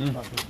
Mm.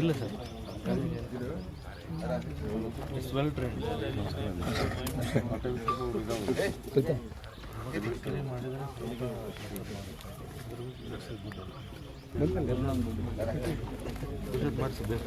ಇಲ್ಲ sir it's well train ಮಾಡಿಸಬೇಕು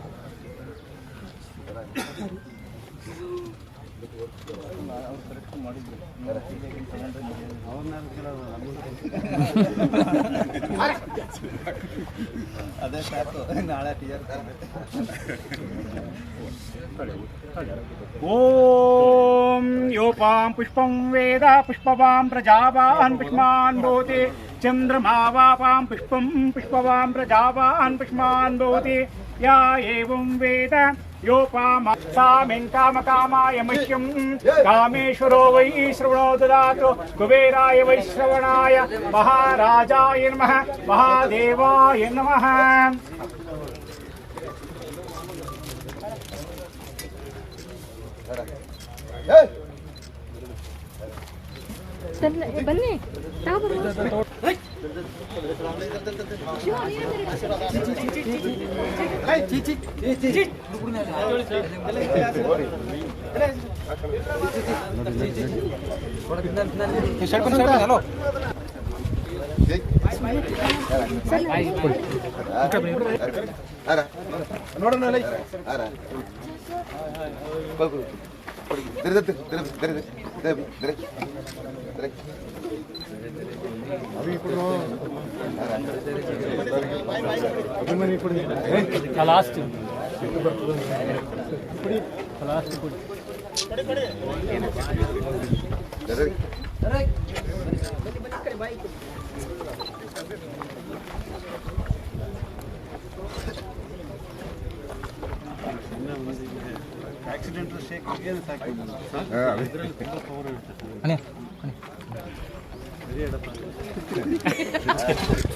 ಅದೇ ಸಾಕು ನಾಳೆ ಟೀಚರ್ ಓಂ ಯೋಪಾಂ ಪುಷ್ಪಂ ವೇದ ಪುಷ್ಪವಾಂ ಪ್ರಜಾವಾನ್ ಪುಷ್ಮಾನ್ ಭೂತಿ ಚಂದ್ರಮಾವಾಪಾಂ ಪುಷ್ಪಂ ಪುಷ್ಪವಾಂ ಪ್ರಜಾವಾನ್ ಪುಷ್ಮಾನ್ ಭೂತಿ ಯಾ ಏವಂ ವೇದ वेद योपाम सामिं कामकामाय मह्यं कामेश्वरो वै श्रवणो ददातु कुबेराय वै श्रवणाय महाराजाय नमः महादेवाय नमः ಸರ್ ಬನ್ನಿ ತಗೊಬರ್ಬೋದು ನೋಡೋಣ ಅಲ್ಲ ಆರ ಕೊಲ್ಕು ಕೊಡಿ ದೆರೆ ದೆರೆ ದೆರೆ ದೆರೆ ದೆರೆ ದೆರೆ ದೆರೆ ಅವಿ ಕೊಡು ಅಭಿಮಾನಿ ಕೊಡಿ ಲಾಸ್ಟ್ ದೆರೆ 대답하는 거.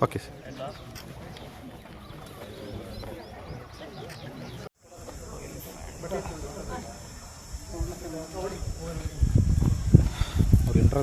ಹಾ ಅವಿ ಓಕೆ ಸರ್ ಅವ್ರು ಎಂಟ್ರ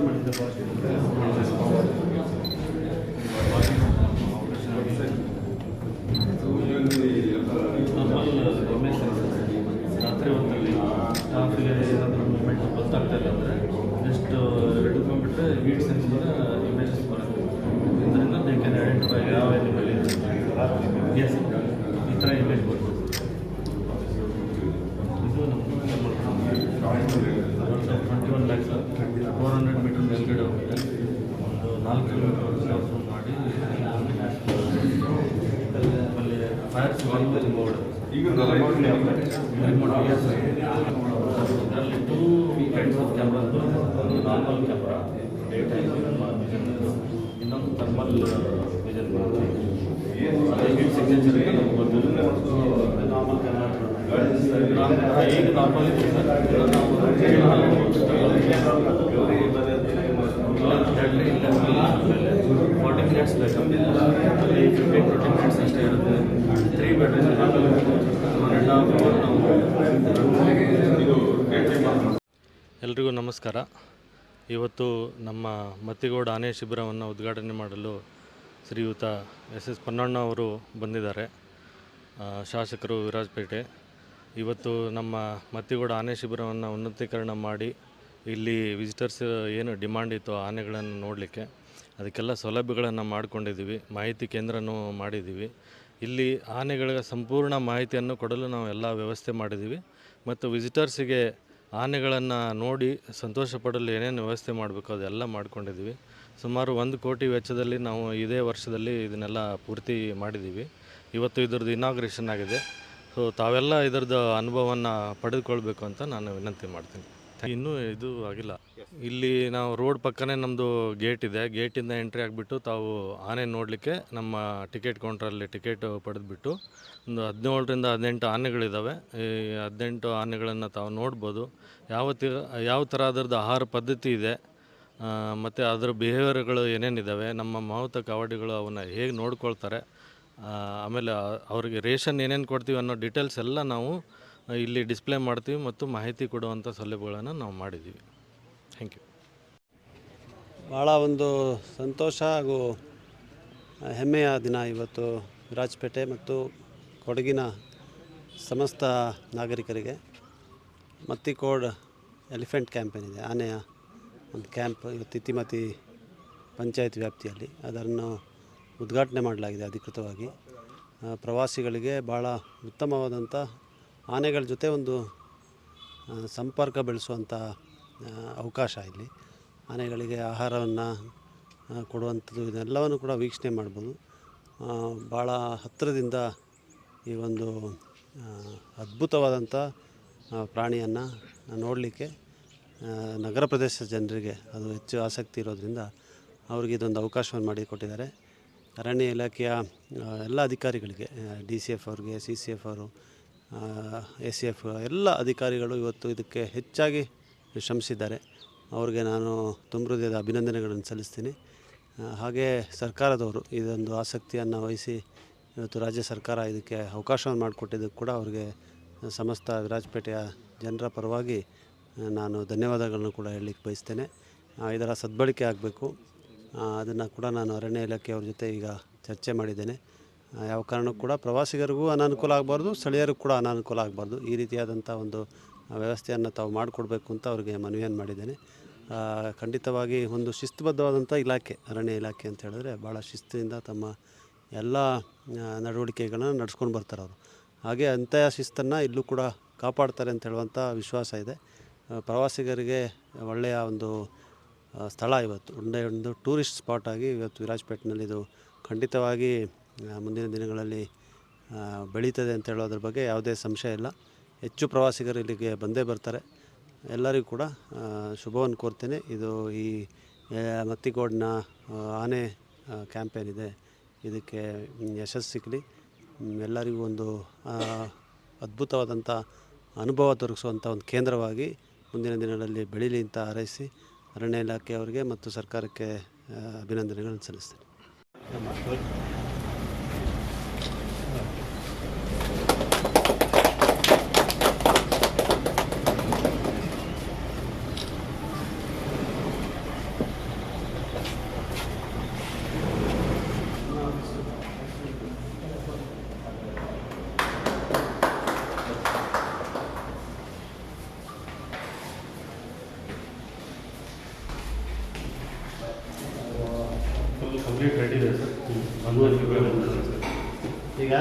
ಇನ್ಸ್ಟಾಲ್ ರಾತ್ರಿ ಹೊತ್ತಲ್ಲಿ ಸ್ಟಾಫಿಗೆ ಏನಾದರೂ ಮೂಮೆಂಟ್ ಗೊತ್ತಾಗ್ತಾ ಇಲ್ಲ ಅಂದರೆ ಜಸ್ಟ್ ಹಿಡ್ಕೊಂಡ್ಬಿಟ್ರೆ ಹೀಟ್ ಸೆನ್ಸಿಂದ Generally, two kinds of cameras. One normal camera, daytime vision. Another thermal vision. अलग एक signature है ना वो normal camera. एक normal है ना. Forty minutes later, fifteen to twenty minutes later. ಎಲ್ರಿಗೂ ನಮಸ್ಕಾರ. ಇವತ್ತು ನಮ್ಮ ಮತ್ತಿಗೌಡ ಆನೆ ಶಿಬಿರವನ್ನು ಉದ್ಘಾಟನೆ ಮಾಡಲು ಶ್ರೀಯುತ ಎಸ್ ಎಸ್ ಪನ್ನಣ್ಣ ಅವರು ಬಂದಿದ್ದಾರೆ. ಶಾಸಕರು ವಿರಾಜಪೇಟೆ. ಇವತ್ತು ನಮ್ಮ ಮತ್ತಿಗೌಡ ಆನೆ ಶಿಬಿರವನ್ನು ಉನ್ನತೀಕರಣ ಮಾಡಿ ಇಲ್ಲಿ ವಿಸಿಟರ್ಸ್ ಏನು ಡಿಮಾಂಡ್ ಇತ್ತು ಆನೆಗಳನ್ನು ನೋಡಲಿಕ್ಕೆ ಅದಕ್ಕೆಲ್ಲ ಸೌಲಭ್ಯಗಳನ್ನು ಮಾಡಿಕೊಂಡಿದ್ದೀವಿ. ಮಾಹಿತಿ ಕೇಂದ್ರನೂ ಮಾಡಿದ್ದೀವಿ. ಇಲ್ಲಿ ಆನೆಗಳ ಸಂಪೂರ್ಣ ಮಾಹಿತಿಯನ್ನು ಕೊಡಲು ನಾವು ಎಲ್ಲ ವ್ಯವಸ್ಥೆ ಮಾಡಿದ್ದೀವಿ. ಮತ್ತು ವಿಸಿಟರ್ಸಿಗೆ ಆನೆಗಳನ್ನು ನೋಡಿ ಸಂತೋಷ ಪಡಲು ಏನೇನು ವ್ಯವಸ್ಥೆ ಮಾಡಬೇಕು ಅದೆಲ್ಲ ಮಾಡಿಕೊಂಡಿದ್ದೀವಿ. ಸುಮಾರು ಒಂದು ಕೋಟಿ ವೆಚ್ಚದಲ್ಲಿ ನಾವು ಇದೇ ವರ್ಷದಲ್ಲಿ ಇದನ್ನೆಲ್ಲ ಪೂರ್ತಿ ಮಾಡಿದ್ದೀವಿ. ಇವತ್ತು ಇದ್ರದ್ದು ಇನಾಗ್ರೇಷನ್ ಆಗಿದೆ. ಸೊ ತಾವೆಲ್ಲ ಇದರದ್ದು ಅನುಭವವನ್ನು ಪಡೆದುಕೊಳ್ಬೇಕು ಅಂತ ನಾನು ವಿನಂತಿ ಮಾಡ್ತೀನಿ. ಇನ್ನೂ ಇದು ಆಗಿಲ್ಲ. ಇಲ್ಲಿ ನಾವು ರೋಡ್ ಪಕ್ಕನೇ ನಮ್ಮದು ಗೇಟ್ ಇದೆ. ಗೇಟಿಂದ ಎಂಟ್ರಿ ಆಗಿಬಿಟ್ಟು ತಾವು ಆನೆ ನೋಡಲಿಕ್ಕೆ ನಮ್ಮ ಟಿಕೆಟ್ ಕೌಂಟ್ರಲ್ಲಿ ಟಿಕೆಟ್ ಪಡೆದುಬಿಟ್ಟು ಒಂದು ಹದಿನೇಳರಿಂದ ಹದಿನೆಂಟು ಆನೆಗಳಿದ್ದಾವೆ ಈ ಹದಿನೆಂಟು ಆನೆಗಳನ್ನು ತಾವು ನೋಡ್ಬೋದು. ಯಾವ ತಿ ಯಾವ ಥರ ಅದರದ್ದು ಆಹಾರ ಪದ್ಧತಿ ಇದೆ ಮತ್ತು ಅದರ ಬಿಹೇವಿಯರ್ಗಳು ಏನೇನಿದ್ದಾವೆ ನಮ್ಮ ಮಾವುತ ಕಾವಡಿಗಳು ಅವನ್ನ ಹೇಗೆ ನೋಡ್ಕೊಳ್ತಾರೆ ಆಮೇಲೆ ಅವರಿಗೆ ಅವ್ರಿಗೆ ರೇಷನ್ ಏನೇನು ಕೊಡ್ತೀವಿ ಅನ್ನೋ ಡೀಟೇಲ್ಸ್ ಎಲ್ಲ ನಾವು ಇಲ್ಲಿ ಡಿಸ್ಪ್ಲೇ ಮಾಡ್ತೀವಿ ಮತ್ತು ಮಾಹಿತಿ ಕೊಡುವಂಥ ಸೌಲಭ್ಯಗಳನ್ನು ನಾವು ಮಾಡಿದ್ದೀವಿ. ಥ್ಯಾಂಕ್ ಯು ಭಾಳ ಒಂದು ಸಂತೋಷ ಹಾಗೂ ಹೆಮ್ಮೆಯ ದಿನ ಇವತ್ತು ರಾಜಪೇಟೆ ಮತ್ತು ಕೊಡಗಿನ ಸಮಸ್ತ ನಾಗರಿಕರಿಗೆ. ಮತ್ತಿಕೋಡ್ ಎಲಿಫೆಂಟ್ ಕ್ಯಾಂಪ್ ಏನಿದೆ, ಆನೆಯ ಒಂದು ಕ್ಯಾಂಪ್ ತಿತಿಮತಿ ಪಂಚಾಯತ್ ವ್ಯಾಪ್ತಿಯಲ್ಲಿ. ಅದನ್ನು ಉದ್ಘಾಟನೆ ಮಾಡಲಾಗಿದೆ ಅಧಿಕೃತವಾಗಿ. ಪ್ರವಾಸಿಗಳಿಗೆ ಭಾಳ ಉತ್ತಮವಾದಂಥ ಆನೆಗಳ ಜೊತೆ ಒಂದು ಸಂಪರ್ಕ ಬೆಳೆಸುವಂಥ ಅವಕಾಶ ಇಲ್ಲಿ. ಆನೆಗಳಿಗೆ ಆಹಾರವನ್ನು ಕೊಡುವಂಥದ್ದು ಇದೆಲ್ಲವನ್ನು ಕೂಡ ವೀಕ್ಷಣೆ ಮಾಡ್ಬೋದು. ಭಾಳ ಹತ್ತಿರದಿಂದ ಈ ಒಂದು ಅದ್ಭುತವಾದಂಥ ಪ್ರಾಣಿಯನ್ನು ನೋಡಲಿಕ್ಕೆ ನಗರ ಪ್ರದೇಶದ ಜನರಿಗೆ ಅದು ಹೆಚ್ಚು ಆಸಕ್ತಿ ಇರೋದ್ರಿಂದ ಅವ್ರಿಗೆ ಇದೊಂದು ಅವಕಾಶವನ್ನು ಮಾಡಿಕೊಟ್ಟಿದ್ದಾರೆ ಅರಣ್ಯ ಇಲಾಖೆಯ ಎಲ್ಲ ಅಧಿಕಾರಿಗಳಿಗೆ ಡಿ ಸಿ ಎಫ್ ಅವ್ರಿಗೆ, ಸಿ ಸಿ ಎಫ್ ಅವರು ಎ ಸಿ ಎಫ್ ಎಲ್ಲ ಅಧಿಕಾರಿಗಳು ಇವತ್ತು ಇದಕ್ಕೆ ಹೆಚ್ಚಾಗಿ ಶ್ರಮಿಸಿದ್ದಾರೆ. ಅವ್ರಿಗೆ ನಾನು ತುಂಬ ಹೃದಯದ ಅಭಿನಂದನೆಗಳನ್ನು ಸಲ್ಲಿಸ್ತೀನಿ. ಹಾಗೇ ಸರ್ಕಾರದವರು ಇದೊಂದು ಆಸಕ್ತಿಯನ್ನು ವಹಿಸಿ ಇವತ್ತು ರಾಜ್ಯ ಸರ್ಕಾರ ಇದಕ್ಕೆ ಅವಕಾಶವನ್ನು ಮಾಡಿಕೊಟ್ಟಿದ್ದಕ್ಕೆ ಕೂಡ ಅವರಿಗೆ ಸಮಸ್ತ ವಿರಾಜಪೇಟೆಯ ಜನರ ಪರವಾಗಿ ನಾನು ಧನ್ಯವಾದಗಳನ್ನು ಕೂಡ ಹೇಳಲಿಕ್ಕೆ ಬಯಸ್ತೇನೆ. ಇದರ ಸದ್ಬಳಕೆ ಆಗಬೇಕು. ಅದನ್ನು ಕೂಡ ನಾನು ಅರಣ್ಯ ಇಲಾಖೆಯವ್ರ ಜೊತೆ ಈಗ ಚರ್ಚೆ ಮಾಡಿದ್ದೇನೆ. ಯಾವ ಕಾರಣಕ್ಕೂ ಕೂಡ ಪ್ರವಾಸಿಗರಿಗೂ ಅನಾನುಕೂಲ ಆಗಬಾರ್ದು ಸ್ಥಳೀಯರಿಗೂ ಕೂಡ ಅನಾನುಕೂಲ ಆಗಬಾರ್ದು. ಈ ರೀತಿಯಾದಂಥ ಒಂದು ವ್ಯವಸ್ಥೆಯನ್ನು ತಾವು ಮಾಡಿಕೊಡ್ಬೇಕು ಅಂತ ಅವರಿಗೆ ಮನವಿಯನ್ನು ಮಾಡಿದ್ದೇನೆ. ಖಂಡಿತವಾಗಿ ಒಂದು ಶಿಸ್ತುಬದ್ಧವಾದಂಥ ಇಲಾಖೆ, ಅರಣ್ಯ ಇಲಾಖೆ ಅಂತ ಹೇಳಿದ್ರೆ ಭಾಳ ಶಿಸ್ತಿನಿಂದ ತಮ್ಮ ಎಲ್ಲ ನಡವಳಿಕೆಗಳನ್ನು ನಡ್ಸ್ಕೊಂಡು ಬರ್ತಾರೆ ಅವರು. ಹಾಗೆ ಅಂಥ ಶಿಸ್ತನ್ನು ಇಲ್ಲೂ ಕೂಡ ಕಾಪಾಡ್ತಾರೆ ಅಂತ ಹೇಳುವಂಥ ವಿಶ್ವಾಸ ಇದೆ. ಪ್ರವಾಸಿಗರಿಗೆ ಒಳ್ಳೆಯ ಒಂದು ಸ್ಥಳ ಇವತ್ತು. ಒಂದೇ ಒಂದು ಟೂರಿಸ್ಟ್ ಸ್ಪಾಟಾಗಿ ಇವತ್ತು ವಿರಾಜಪೇಟೆನಲ್ಲಿ ಇದು ಖಂಡಿತವಾಗಿ ಮುಂದಿನ ದಿನಗಳಲ್ಲಿ ಬೆಳೀತದೆ ಅಂತ ಹೇಳೋದ್ರ ಬಗ್ಗೆ ಯಾವುದೇ ಸಂಶಯ ಇಲ್ಲ. ಹೆಚ್ಚು ಪ್ರವಾಸಿಗರು ಇಲ್ಲಿಗೆ ಬಂದೇ ಬರ್ತಾರೆ. ಎಲ್ಲರಿಗೂ ಕೂಡ ಶುಭವನ್ನು ಕೋರ್ತೇನೆ. ಇದು ಈ ಮತ್ತಿಗೋಡ್ನ ಆನೆ ಕ್ಯಾಂಪೇನ್ ಇದೆ. ಇದಕ್ಕೆ ಯಶಸ್ಸು ಸಿಗಲಿ. ಎಲ್ಲರಿಗೂ ಒಂದು ಅದ್ಭುತವಾದಂಥ ಅನುಭವ ದೊರಕಿಸುವಂಥ ಒಂದು ಕೇಂದ್ರವಾಗಿ ಮುಂದಿನ ದಿನಗಳಲ್ಲಿ ಬೆಳೀಲಿ ಅಂತ ಹಾರೈಸಿ, ಅರಣ್ಯ ಇಲಾಖೆಯವರಿಗೆ ಮತ್ತು ಸರ್ಕಾರಕ್ಕೆ ಅಭಿನಂದನೆಗಳನ್ನು ಸಲ್ಲಿಸ್ತೇನೆ. ಕಂಪ್ಲೀಟ್ ರೆಡಿ ಇದೆ ಸರ್ ಹನುಮಂತ ಈಗ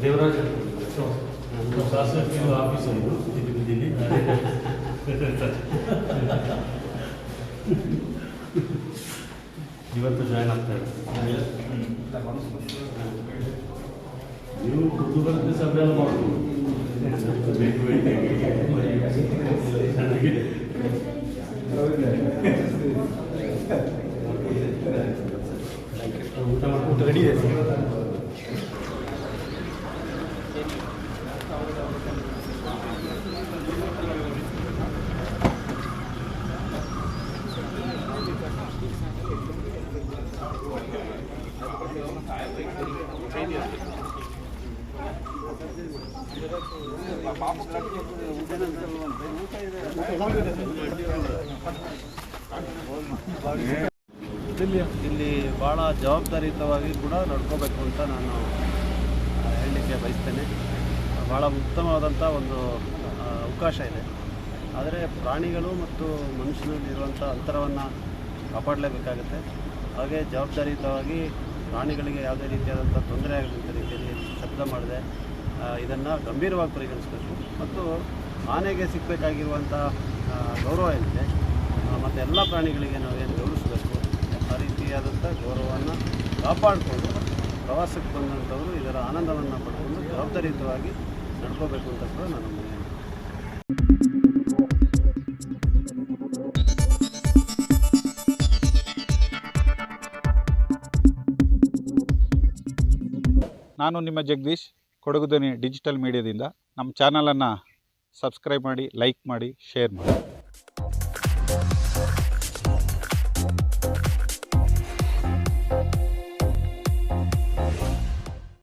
ದೇವರಾಜ್ ಶಾಸಕ ಆಫೀಸ್ ಇದು ಇಲ್ಲಿ ಬಿದ್ದೀನಿ ಇವತ್ತು ಜಾಯ್ನ್ ಆಗ್ತಾ ಇದ್ದಾರೆ ನೀವು ಬುಧವಾರ ಸಭೆ ಎಲ್ಲ ಮಾಡ್ಬೋದು ಬೇಕು ಊಟ ಮಾಡ್ಕೊಂಡು ರೆಡಿ ಇದೆ ಇಲ್ಲಿ ಭಾಳ ಜವಾಬ್ದಾರಿಯುತವಾಗಿ ಕೂಡ ನಡ್ಕೋಬೇಕು ಅಂತ ನಾನು ಹೇಳಲಿಕ್ಕೆ ಬಯಸ್ತೇನೆ. ಭಾಳ ಉತ್ತಮವಾದಂಥ ಒಂದು ಅವಕಾಶ ಇದೆ. ಆದರೆ ಪ್ರಾಣಿಗಳು ಮತ್ತು ಮನುಷ್ಯನಲ್ಲಿರುವಂಥ ಅಂತರವನ್ನು ಕಾಪಾಡಲೇಬೇಕಾಗುತ್ತೆ. ಹಾಗೆ ಜವಾಬ್ದಾರಿಯುತವಾಗಿ ಪ್ರಾಣಿಗಳಿಗೆ ಯಾವುದೇ ರೀತಿಯಾದಂಥ ತೊಂದರೆ ಆಗದಂಥ ರೀತಿಯಲ್ಲಿ ಶಬ್ದ ಮಾಡದೆ ಇದನ್ನು ಗಂಭೀರವಾಗಿ ಪರಿಗಣಿಸಬೇಕು. ಮತ್ತು ಆನೆಗೆ ಸಿಗಬೇಕಾಗಿರುವಂಥ ಗೌರವ ಏನಿದೆ ಮತ್ತು ಎಲ್ಲ ಪ್ರಾಣಿಗಳಿಗೆ ಆ ರೀತಿಯಾದಂಥ ಗೌರವವನ್ನು ಕಾಪಾಡಿಕೊಂಡು ಪ್ರವಾಸಕ್ಕೆ ಬಂದಂಥವರು ಇದರ ಆನಂದವನ್ನು ಪಡ್ಕೊಂಡು ಜವಾಬ್ದಾರಿಯುತವಾಗಿ ನಡ್ಕೋಬೇಕು ಅಂತ ಕೂಡ ನಾನು ನಾನು ನಿಮ್ಮ ಜಗದೀಶ್ ಕೊಡಗುದನಿ ಡಿಜಿಟಲ್ ಮೀಡಿಯಾದಿಂದ. ನಮ್ಮ ಚಾನಲನ್ನು ಸಬ್ಸ್ಕ್ರೈಬ್ ಮಾಡಿ, ಲೈಕ್ ಮಾಡಿ, ಶೇರ್ ಮಾಡಿ.